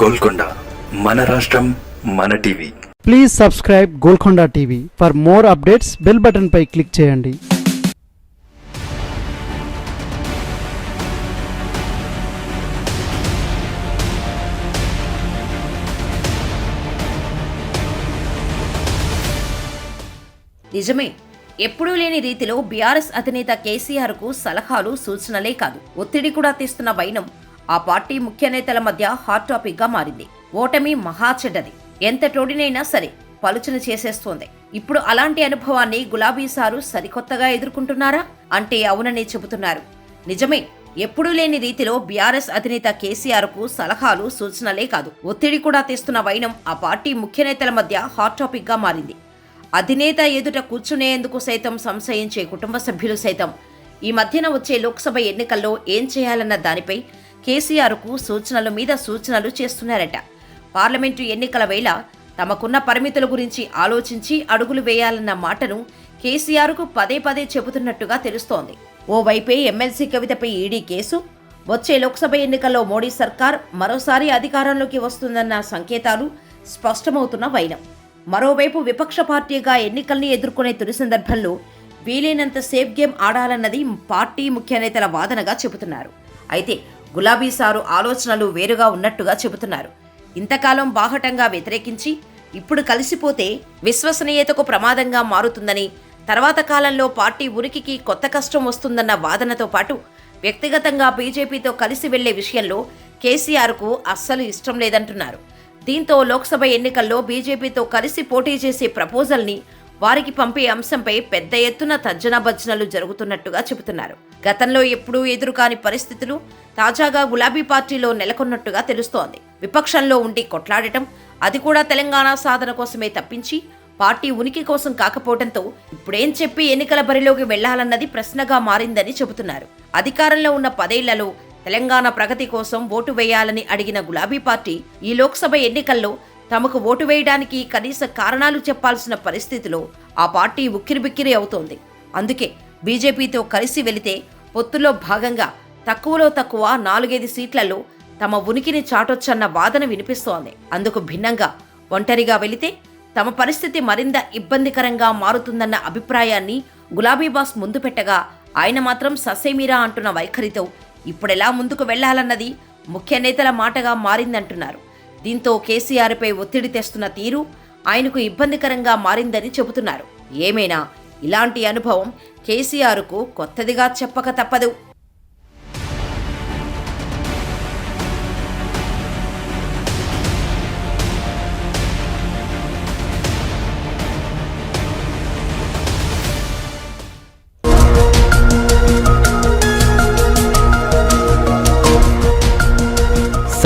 గోల్కొండ మన రాష్ట్రం మన TV. Please subscribe Golconda TV for more updates bell button pi click చేయండి. నిజమే ఎప్పుడూ లేని రీతిలో బీఆర్ఎస్ అధినేత కేసీఆర్కు సలహాలు సూచనలే కాదు. ఒత్తిడి కూడా తెస్తున్న వైనం ఆ పార్టీ ముఖ్య నేతల మధ్య హాట్ టాపిక్గా మారింది. ఓటమి మహా చెడ్డది. ఎంత టోడినైనా సరే పలుచన చేసేస్తోంది. ఇప్పుడు అలాంటి అనుభవాన్ని గులాబీ సారు సరికొత్తగా ఎదుర్కొంటున్నారా? అంటే అవుననే చెబుతున్నారు. నిజమే ఎప్పుడూ లేని రీతిలో బీఆర్ఎస్ అధినేత కేసీఆర్కు సలహాలు సూచనలే కాదు. ఒత్తిడి కూడా తెస్తున్న వైనం ఆ పార్టీ ముఖ్య నేతల మధ్య హాట్ టాపిక్గా మారింది. అధినేత ఎదుట కూర్చునేందుకు సైతం సంశయించే కుటుంబ సభ్యులు సైతం ఈ మధ్యన వచ్చే లోక్సభ ఎన్నికల్లో ఏం చేయాలన్న దానిపై కేసీఆర్కు సూచనల మీద సూచనలు చేస్తున్నారట. పార్లమెంటు ఎన్నికల వేళ తమకున్న పరిమితుల గురించి ఆలోచించి అడుగులు వేయాలన్న మాటను కేసీఆర్కు పదే పదే చెబుతున్నట్టుగా తెలుస్తోంది. ఓవైపే ఎమ్మెల్సీ కవితపై ఈడీ కేసు వచ్చే లోక్సభ ఎన్నికల్లో మోడీ సర్కార్ మరోసారి అధికారంలోకి వస్తుందన్న సంకేతాలు స్పష్టమవుతున్న వైనం. మరోవైపు విపక్ష పార్టీగా ఎన్నికల్ని ఎదుర్కొనే తొలి సందర్భంలో వీలైనంత సేఫ్ గేమ్ ఆడాలన్నది పార్టీ ముఖ్య నేతల వాదనగా చెబుతున్నారు. అయితే గులాబీ సారు ఆలోచనలు వేరుగా ఉన్నట్టుగా చెబుతున్నారు. ఇంతకాలం బాహటంగా వ్యతిరేకించి ఇప్పుడు కలిసిపోతే విశ్వసనీయతకు ప్రమాదంగా మారుతుందని తర్వాత కాలంలో పార్టీ ఉనికికి కొత్త కష్టం వస్తుందన్న వాదనతో పాటు వ్యక్తిగతంగా బీజేపీతో కలిసి వెళ్ళే విషయంలో కేసీఆర్కు అస్సలు ఇష్టం లేదంటున్నారు. దీంతో లోక్సభ ఎన్నికల్లో బీజేపీతో కలిసి పోటీ చేసే ప్రపోజల్ని వారికి పంపే అంశంపై పెద్ద ఎత్తున తర్జన భర్జనలు జరుగుతున్నట్టుగా చెబుతున్నారు. గతంలో ఎప్పుడూ ఎదురుకాని పరిస్థితులు తాజాగా గులాబీ పార్టీలో నెలకొన్నట్టుగా తెలుస్తోంది. విపక్షంలో ఉండి కొట్లాడటం అది కూడా తెలంగాణ సాధన కోసమే తప్పించి పార్టీ ఉనికి కోసం కాకపోవడంతో ఇప్పుడేం చెప్పి ఎన్నికల బరిలోకి వెళ్ళాలన్నది ప్రశ్నగా మారిందని చెబుతున్నారు. అధికారంలో ఉన్న పదేళ్ళలో తెలంగాణ ప్రగతి కోసం ఓటు వేయాలని అడిగిన గులాబీ పార్టీ ఈ లోక్సభ ఎన్నికల్లో తమకు ఓటు వేయడానికి కనీస కారణాలు చెప్పాల్సిన పరిస్థితిలో ఆ పార్టీ ఉక్కిరిబిక్కిరి అవుతోంది. అందుకే బీజేపీతో కలిసి వెళితే పొత్తులో భాగంగా తక్కువలో తక్కువ నాలుగైదు సీట్లలో తమ ఉనికిని చాటొచ్చన్న వాదన వినిపిస్తోంది. అందుకు భిన్నంగా ఒంటరిగా వెళితే తమ పరిస్థితి మరింత ఇబ్బందికరంగా మారుతుందన్న అభిప్రాయాన్ని గులాబీ బాస్ ముందు పెట్టగా ఆయన మాత్రం ససేమీరా అంటున్న వైఖరితో ఇప్పుడెలా ముందుకు వెళ్ళాలన్నది ముఖ్య నేతల మాటగా మారిందంటున్నారు. దీంతో కేసీఆర్పై ఒత్తిడి తెస్తున్న తీరు ఆయనకు ఇబ్బందికరంగా మారిందని చెబుతున్నారు. ఏమైనా ఇలాంటి అనుభవం కేసీఆర్కు కొత్తదిగా చెప్పక తప్పదు.